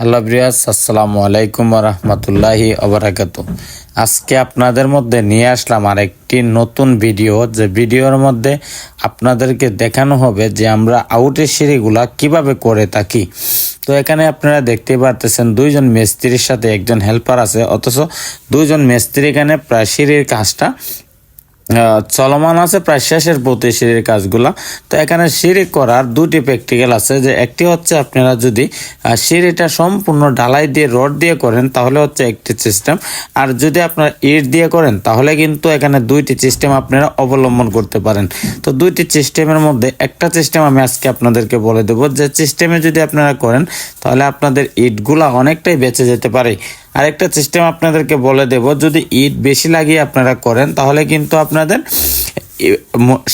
Hello ব্রিয়াস আসসালামু আলাইকুম রহমতুল্লাহি অবরাকাত আজকে আপনাদের মধ্যে নিয়ে আসলাম আরেকটি নতুন ভিডিও। যে ভিডিওর মধ্যে আপনাদেরকে দেখানো হবে যে আমরা আউটের সিঁড়িগুলা কীভাবে করে থাকি। তো এখানে আপনারা দেখতে পারতেছেন দুইজন মিস্ত্রির সাথে একজন হেল্পার আছে, অথচ দুইজন মিস্ত্রি এখানে প্রায় সিঁড়ির কাজটা চলমান আছে প্রায় শেষের পথে সিঁড়ির কাজগুলা। তো এখানে সিঁড়ি করার দুটি প্র্যাকটিক্যাল আছে যে একটি হচ্ছে আপনারা যদি সিঁড়িটা সম্পূর্ণ ঢালাই দিয়ে রড দিয়ে করেন তাহলে হচ্ছে একটি সিস্টেম আর যদি আপনারা ইট দিয়ে করেন তাহলে কিন্তু এখানে দুইটি সিস্টেম আপনারা অবলম্বন করতে পারেন। তো দুইটি সিস্টেমের মধ্যে একটা সিস্টেম আমি আজকে আপনাদেরকে বলে দেবো। যে সিস্টেমে যদি আপনারা করেন তাহলে আপনাদের ইটগুলা অনেকটাই বেঁচে যেতে পারে। আরেকটা সিস্টেম আপনাদেরকে বলে দেব যদি ইট বেশি লাগিয়ে আপনারা করেন তাহলে কিন্তু আপনাদের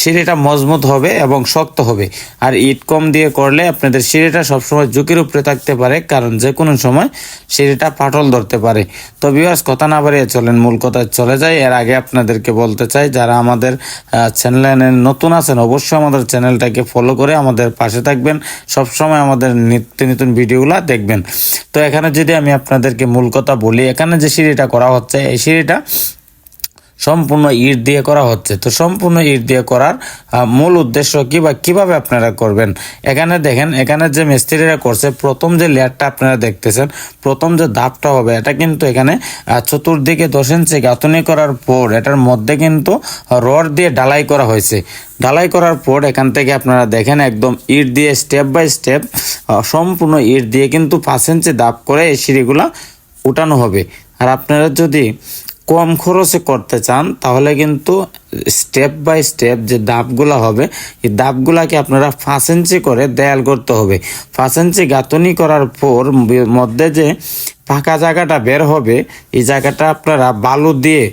সিঁড়িটা মজবুত হবে এবং শক্ত হবে। আর ইট কম দিয়ে করলে আপনাদের সিঁড়িটা সবসময় ঝুঁকির উপরে থাকতে পারে, কারণ যে কোনো সময় সিঁড়িটা ফাটল ধরতে পারে। তো বিয়ার্স কথা না বাড়িয়ে চলেন, মূল কথায় চলে যায় এর আগে আপনাদেরকে বলতে চাই, যারা আমাদের চ্যানেলে নতুন আছেন, অবশ্যই আমাদের চ্যানেলটাকে ফলো করে আমাদের পাশে থাকবেন। সবসময় আমাদের নিত্য নতুন ভিডিওগুলো দেখবেন। তো এখানে যদি আমি আপনাদেরকে মূল কথা বলি, এখানে যে সিঁড়িটা করা হচ্ছে, এই সিঁড়িটা সম্পূর্ণ ইট দিয়ে করা হচ্ছে। তো সম্পূর্ণ ইট দিয়ে করার মূল উদ্দেশ্য কি বা কীভাবে আপনারা করবেন? এখানে দেখেন, এখানে যে মিস্ত্রিরা করছে, প্রথম যে লেয়ারটা আপনারা দেখতেছেন, প্রথম যে ধাপটা হবে, এটা কিন্তু এখানে চতুর্দিকে দশ ইঞ্চি গাঁথনি করার পর, এটার মধ্যে কিন্তু রড দিয়ে ডালাই করা হয়েছে। ঢালাই করার পর এখান থেকে আপনারা দেখেন একদম ইট দিয়ে স্টেপ বাই স্টেপ সম্পূর্ণ ইট দিয়ে কিন্তু পাঁচ ইঞ্চি দাপ করে এই সিঁড়িগুলা উঠানো হবে। আর আপনারা যদি কম খরচে করতে চান, তাহলে কিন্তু স্টেপ বাই স্টেপ যে দাপগুলা হবে, এই দাপগুলাকে আপনারা পাঁচ ইঞ্চি করে দেয়াল করতে হবে। পাঁচ ইঞ্চি গাঁথনি করার পর মধ্যে যে ফাঁকা জায়গাটা বের হবে, এই জায়গাটা আপনারা বালু দিয়ে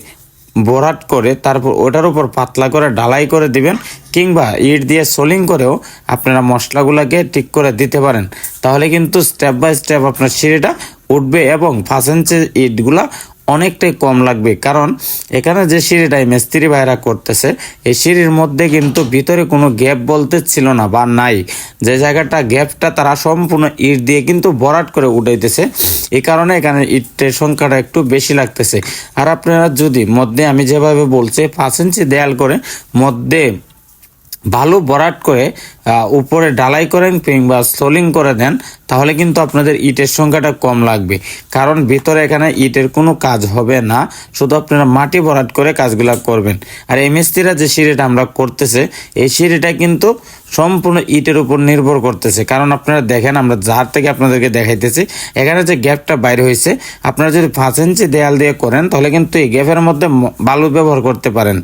ভরাট করে তারপর ওটার উপর পাতলা করে ঢালাই করে দিবেন, কিংবা ইট দিয়ে সোলিং করেও আপনারা মশলাগুলোকে ঠিক করে দিতে পারেন। তাহলে কিন্তু স্টেপ বাই স্টেপ আপনার সিঁড়িটা উঠবে এবং ইঞ্চি ইটগুলা অনেকটাই কম লাগবে। কারণ এখানে যে সিঁড়িটাই মিস্ত্রি ভাইরা করতেছে, এই সিঁড়ির মধ্যে কিন্তু ভিতরে কোনো গ্যাপ বলতে ছিল না বা নাই। যে জায়গাটা গ্যাপটা তারা সম্পূর্ণ ইট দিয়ে কিন্তু ভরাট করে উঠাইতেছে। এই কারণে এখানে ইটের সংখ্যাটা একটু বেশি লাগতেছে। আর আপনারা যদি মধ্যে আমি যেভাবে বলছি, পাঁচ ইঞ্চি দেয়াল করে মধ্যে ভালো ভরাট করে উপরে ডালাই করেন কিংবা স্লোলিং করে দেন, তাহলে কিন্তু আপনাদের ইটের সংখ্যাটা কম লাগবে। কারণ ভিতরে এখানে ইটের কোনো কাজ হবে না, শুধু আপনারা মাটি ভরাট করে কাজগুলা করবেন। আর মিস্ত্রিরা যে সিঁড়িটা আমরা করতেছে, এই সিঁড়িটা কিন্তু সম্পূর্ণ ইটের উপর নির্ভর করতেছে। কারণ আপনারা দেখেন, আমরা যার থেকে আপনাদেরকে দেখাইতেছি, এখানে যে গ্যাপটা বাইরে হয়েছে, আপনারা যদি পাঁচ ইঞ্চি দেয়াল দিয়ে করেন, তাহলে কিন্তু এই গ্যাপের মধ্যে বালু ব্যবহার করতে পারেন।